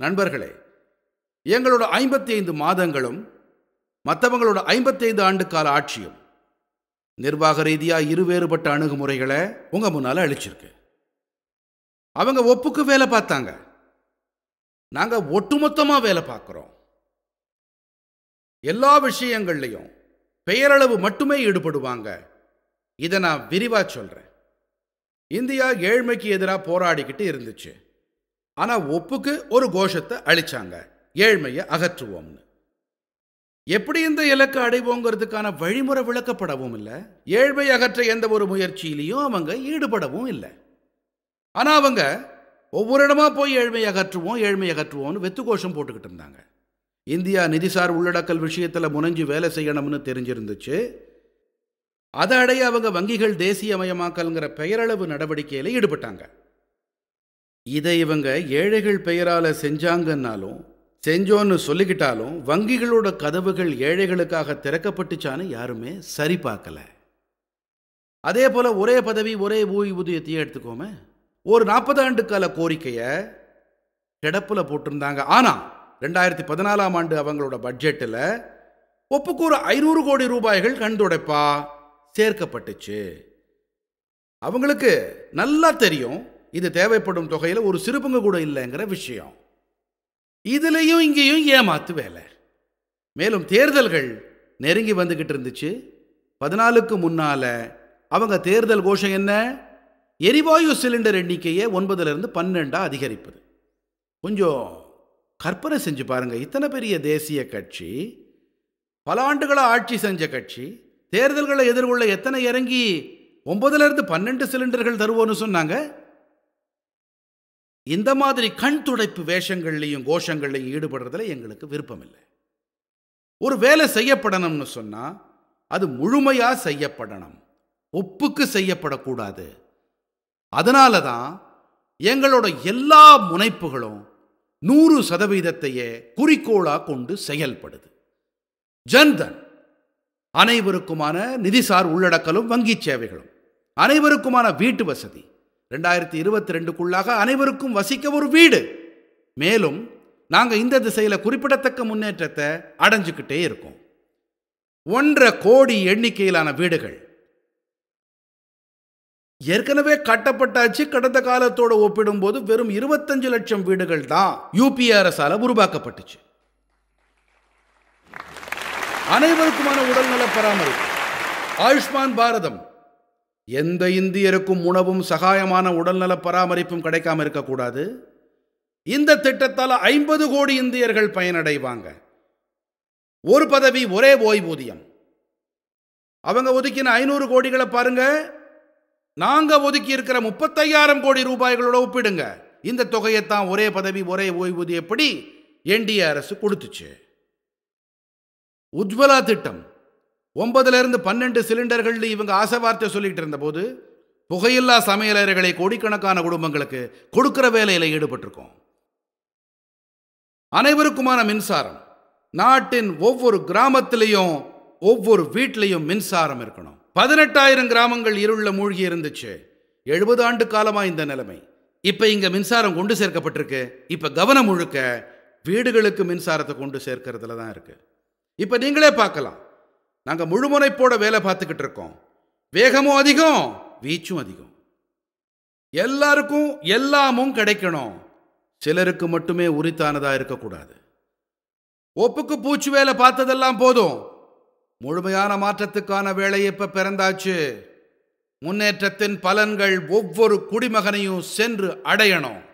நண்பர்களே எங்களோட ஐம்பத்தி ஐந்து மாதங்களும் மற்றவங்களோட ஐம்பத்தி ஐந்து ஆண்டு கால ஆட்சியும் நிர்வாக ரீதியா இருவேறுபட்ட அணுகுமுறைகளை உங்கள் முன்னால் அழிச்சிருக்கு அவங்க ஒப்புக்கு வேலை பார்த்தாங்க. நாங்கள் ஒட்டுமொத்தமாக வேலை பார்க்குறோம். எல்லா விஷயங்கள்லையும் பெயரளவு மட்டுமே ஈடுபடுவாங்க. இதை நான் விரிவாக சொல்கிறேன் இந்தியா ஏழ்மைக்கு எதிராக போராடிக்கிட்டு இருந்துச்சு. ஆனால் ஒப்புக்கு ஒரு கோஷத்தை அழிச்சாங்க ஏழ்மையை அகற்றுவோம்னு. எப்படி இந்த இலக்கை அடைவோங்கிறதுக்கான வழிமுறை விளக்கப்படவும் இல்லை. ஏழ்மை அகற்ற எந்த ஒரு முயற்சியிலையும் அவங்க ஈடுபடவும் இல்லை. ஆனால் அவங்க ஒவ்வொரு இடமா போய் ஏழ்மை அகற்றுவோம் ஏழ்மை அகற்றுவோம்னு வெத்து கோஷம் போட்டுக்கிட்டு இருந்தாங்க. இந்தியா நிதிசார் உள்ளடக்கல் விஷயத்தில் முனைஞ்சு வேலை செய்யணும்னு தெரிஞ்சிருந்துச்சு. அதை அடைய அவங்க வங்கிகள் தேசியமயமாக்கல்ங்கிற பெயரளவு நடவடிக்கையில் ஈடுபட்டாங்க. இதை இவங்க ஏழைகள் பெயரால் செஞ்சாங்கன்னாலும் செஞ்சோன்னு சொல்லிக்கிட்டாலும் வங்கிகளோட கதவுகள் ஏழைகளுக்காக திறக்கப்பட்டுச்சான்னு யாருமே சரி பார்க்கல. அதே போல் ஒரே பதவி ஒரே ஊதியத்தையும் எடுத்துக்கோமே. ஒரு நாற்பது ஆண்டு கால கோரிக்கைய போட்டிருந்தாங்க. ஆனால் ரெண்டாயிரத்தி பதினாலாம் ஆண்டு அவங்களோட பட்ஜெட்டில் ஒப்புக்கூற ஐநூறு கோடி ரூபாய்கள் கண்துடைப்பா சேர்க்கப்பட்டுச்சு. அவங்களுக்கு நல்லா தெரியும் இது தேவைப்படும் தொகையில் ஒரு சிறுபங்கு கூட இல்லைங்கிற விஷயம். இதுலேயும் இங்கேயும் ஏமாத்து வேலை. மேலும் தேர்தல்கள் நெருங்கி வந்துக்கிட்டு இருந்துச்சு. பதினாலுக்கு முன்னால அவங்க தேர்தல் கோஷம் என்ன? எரிவாயு சிலிண்டர் எண்ணிக்கையை ஒன்பதுலேருந்து பன்னெண்டாக அதிகரிப்பது. கொஞ்சம் கற்பனை செஞ்சு பாருங்கள் இத்தனை பெரிய தேசிய கட்சி பல ஆண்டுகளாக ஆட்சி செஞ்ச கட்சி தேர்தல்களை எதிர்கொள்ள எத்தனை இறங்கி ஒன்பதுலேருந்து பன்னெண்டு சிலிண்டர்கள் தருவோன்னு சொன்னாங்க. இந்த மாதிரி கண் துடைப்பு வேஷங்கள்லையும் கோஷங்கள்லையும் ஈடுபடுறதுல எங்களுக்கு விருப்பம் இல்லை ஒரு வேலை செய்யப்படணும்னு சொன்னால் அது முழுமையாக செய்யப்படணும். ஒப்புக்கு செய்யப்படக்கூடாது. அதனால தான் எங்களோட எல்லா முனைப்புகளும் நூறு சதவீதத்தையே குறிக்கோளாக கொண்டு செயல்படுது. ஜன்தன். அனைவருக்குமான நிதிசார் உள்ளடக்கலும் வங்கி சேவைகளும். அனைவருக்குமான வீட்டு வசதி. ரெண்டாயிரத்தி இருபத்தி ரெண்டுக்குள்ளாக அனைவருக்கும் வசிக்க ஒரு வீடு. மேலும் நாங்கள் இந்த திசையில் குறிப்பிடத்தக்க முன்னேற்றத்தை அடைஞ்சுக்கிட்டே இருக்கோம். ஒன்றரை கோடி எண்ணிக்கையிலான வீடுகள். ஏற்கனவே கட்டப்பட்டாச்சு கடந்த காலத்தோடு ஒப்பிடும்போது வெறும் இருபத்தஞ்சு லட்சம் வீடுகள் தான் யூபிஏ அரசால் உருவாக்கப்பட்டுச்சு. அனைவருக்குமான உடல்நல பராமரிப்பு. ஆயுஷ்மான் பாரதம். எந்த இந்தியருக்கும் உணவும் சகாயமான உடல்நல பராமரிப்பும் கிடைக்காம இருக்கக்கூடாது. இந்த திட்டத்தால் ஐம்பது கோடி இந்தியர்கள் பயனடைவாங்க. ஒரு பதவி ஒரே ஓய்வூதியம். அவங்க ஒதுக்கின ஐநூறு கோடிகளை பாருங்க. நாங்க ஒதுக்கி இருக்கிற முப்பத்தையாயிரம் கோடி ரூபாய்களோட ஒப்பிடுங்க. இந்த தொகையைத்தான் ஒரே பதவி ஒரே ஓய்வூதியப்படி என்டிஏ அரசு கொடுத்துச்சு. உஜ்வலா திட்டம். ஒன்பதுலேருந்து பன்னெண்டு சிலிண்டர்கள் இவங்க ஆசை வார்த்தை சொல்லிகிட்டு இருந்தபோது புகையில்லா சமையலறைகளை கோடிக்கணக்கான குடும்பங்களுக்கு கொடுக்கிற வேலையில் ஈடுபட்டிருக்கோம். அனைவருக்குமான மின்சாரம். நாட்டின் ஒவ்வொரு கிராமத்திலையும் ஒவ்வொரு வீட்லையும் மின்சாரம் இருக்கணும். பதினெட்டாயிரம் கிராமங்கள் இருள்ள மூழ்கி இருந்துச்சு. எழுபது ஆண்டு காலமா இந்த நிலைமை. இப்போ இங்கே மின்சாரம் கொண்டு சேர்க்கப்பட்டிருக்கு. இப்போ கவனம் முழுக்க வீடுகளுக்கு மின்சாரத்தை கொண்டு சேர்க்கறதுல தான் இருக்கு. இப்போ நீங்களே பார்க்கலாம். நாங்கள் முழுமுனைப்போட வேலை பார்த்துக்கிட்டு இருக்கோம். வேகமும் அதிகம் வீச்சும் அதிகம். எல்லாருக்கும் எல்லாமும் கிடைக்கணும். சிலருக்கு மட்டுமே உரித்தானதாக இருக்கக்கூடாது. ஒப்புக்கு பூச்சி வேலை பார்த்ததெல்லாம் போதும். முழுமையான மாற்றத்துக்கான வேலை இப்ப பிறந்தாச்சு? முன்னேற்றத்தின் பலன்கள் ஒவ்வொரு குடிமகனையும் சென்று அடையணும்.